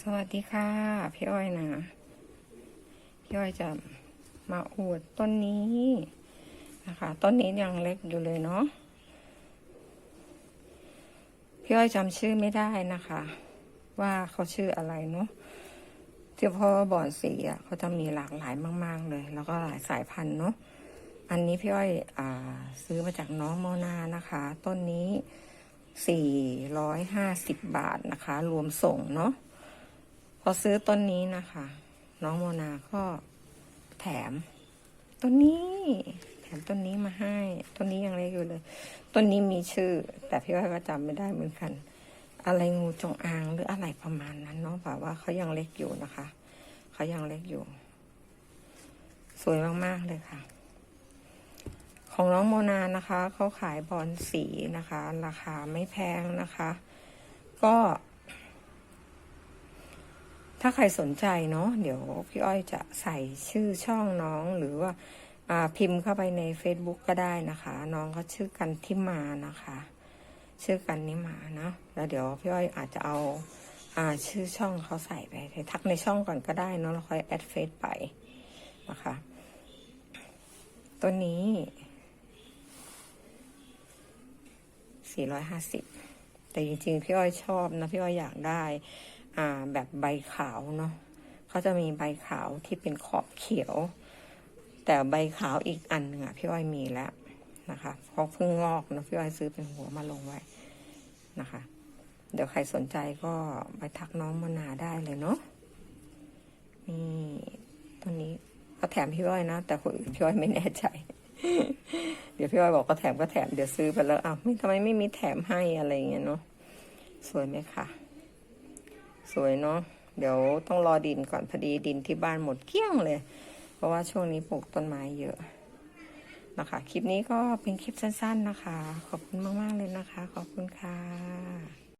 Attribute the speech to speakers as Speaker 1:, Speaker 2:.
Speaker 1: สวัสดีค่ะ พี่อ้อยนะ พี่อ้อยจะมาอวดต้นนี้นะคะต้นนี้ยังเล็กอยู่เลยเนาะพี่อ้อยจำชื่อไม่ได้นะคะ ว่าเขาชื่ออะไรเนาะที่พ่อบอนสีอะเขาจะมีหลากหลายมาก ๆ เลย แล้วก็หลายสายพันธุ์เนาะอันนี้พี่อ้อยอ่า ซื้อมาจากน้องโมนานะคะ ต้นนี้สี่ร้อยห้าสิบบาทนะคะ รวมส่งเนาะ พอซื้อต้นนี้นะคะ น้องโมนาก็แถมต้นนี้ แถมต้นนี้มาให้ต้นนี้ยังเล็กอยู่เลยต้นนี้มีชื่อ แต่พี่ว่าก็จำไม่ได้เหมือนกัน อะไรงูจงอางหรืออะไรประมาณนั้นเนาะแบบว่าเขายังเล็กอยู่นะคะเขายังเล็กอยู่ สวยมากๆเลยค่ะ ของน้องโมนานะคะเขาขายบอลสีนะคะ ราคาไม่แพงนะคะ ก็ ถ้าใครสนใจเนาะเดี๋ยวพี่อ้อยจะใส่ชื่อช่องน้องหรือว่าพิมพ์เข้าไปใน Facebook ก็ได้นะคะ น้องเขาชื่อกันทิมานะคะ ชื่อกันนิมาเนาะแล้วเดี๋ยวพี่อ้อยอาจจะเอาอ่าชื่อช่องเขาใส่ไปทักในช่องก่อนก็ได้เนาะแล้วค่อยแอดเฟซไปนะคะ ตัวนี้ 450 แต่จริงๆ พี่อ้อยชอบนะ พี่อ้อยอยากได้ อ่าแบบใบขาวเนาะเขาจะมีใบขาวที่เป็นขอบเขียว แต่ใบขาวอีกอันหนึ่งอะพี่อ้อยมีแล้วนะคะเพราะเพิ่งงอกนะพี่อ้อยซื้อเป็นหัวมาลงไว้นะคะ เดี๋ยวใครสนใจก็ไปทักน้องมนาได้เลยเนาะนี่ตัวนี้เขาแถมพี่อ้อยนะแต่คนอื่นพี่อ้อยไม่แน่ใจ เดี๋ยวพี่อ้อยบอกก็แถมก็แถมเดี๋ยวซื้อไปแล้วอ้าวทำไมไม่มีแถมให้อะไรอย่างเงี้ยเนาะสวยไหมคะ สวยเนาะเดี๋ยวต้องรอดินก่อนพอดีดินที่บ้านหมดเกลี้ยงเลย เพราะว่าช่วงนี้ปลูกต้นไม้เยอะนะคะ คลิปนี้ก็เป็นคลิปสั้น ๆนะคะ ขอบคุณมาก ๆ เลยนะคะ ขอบคุณค่ะ